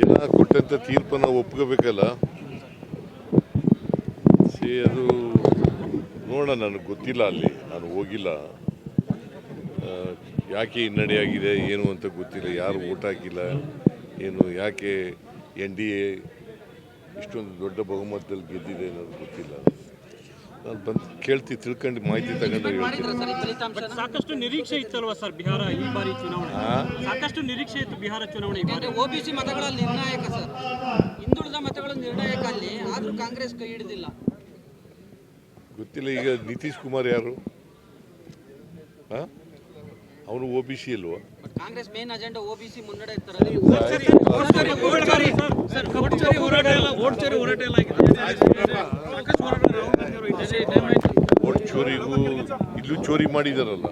ಜನ ಕೊಟ್ಟಂತ ತೀರ್ಪನ್ನು ಒಪ್ಕೋಬೇಕಲ್ಲ? ಸೇ ಅದು ನೋಡೋಣ, ನನಗೆ ಗೊತ್ತಿಲ್ಲ ಅಲ್ಲಿ. ನಾನು ಹೋಗಿಲ್ಲ. ಯಾಕೆ ಹಿನ್ನಡೆಯಾಗಿದೆ ಏನು ಅಂತ ಗೊತ್ತಿಲ್ಲ. ಯಾರು ಓಟ್ ಹಾಕಿಲ್ಲ, ಏನು, ಯಾಕೆ ಎನ್ ಡಿ ಎ ಇಷ್ಟೊಂದು ದೊಡ್ಡ ಬಹುಮತದಲ್ಲಿ ಗೆದ್ದಿದೆ ಅನ್ನೋದು ಗೊತ್ತಿಲ್ಲ. ನಾನು ಬಂದು ಕೇಳ್ತಿ ತಿಳ್ಕೊಂಡು ಮಾಹಿತಿ ತಗೊಂಡು ಸಾಕಷ್ಟು ನಿರೀಕ್ಷೆ ಇತ್ತಲ್ವಾ ಸರ್ ಬಿಹಾರ ಈ ಬಾರಿ ಚುನಾವಣೆ ಸಾಕಷ್ಟು ನಿರೀಕ್ಷೆ ಇತ್ತು ಬಿಹಾರ ಚುನಾವಣೆ ಈ ಬಾರಿ ಓಬಿಸಿ ಮತಗಳ ನಿರ್ಣಾಯಕ ಸರ್ ಹಿಂದುಳಿದ ಮತಗಳು ನಿರ್ಣಾಯಕ ಅಲ್ಲಿ ಆದರೂ ಕಾಂಗ್ರೆಸ್ ಕೈ ಹಿಡಿದಿಲ್ಲ ಗೊತ್ತಿಲ್ಲ ಈಗ ನಿತೀಶ್ ಕುಮಾರ್ ಯಾರು ಅವನು ಒ ಬಿ ಸಿ ಅಲ್ವಾ ಕಾಂಗ್ರೆಸ್ ಮೇನ್ ಅಜೆಂಡಾ ಓಬಿಸಿ ಮುನ್ನಡೆ ಇರ್ತಾರೆ ಓಟ್ ಚೋರಿಗೂ ಇಲ್ಲೂ ಚೋರಿ ಮಾಡಿದಾರಲ್ಲ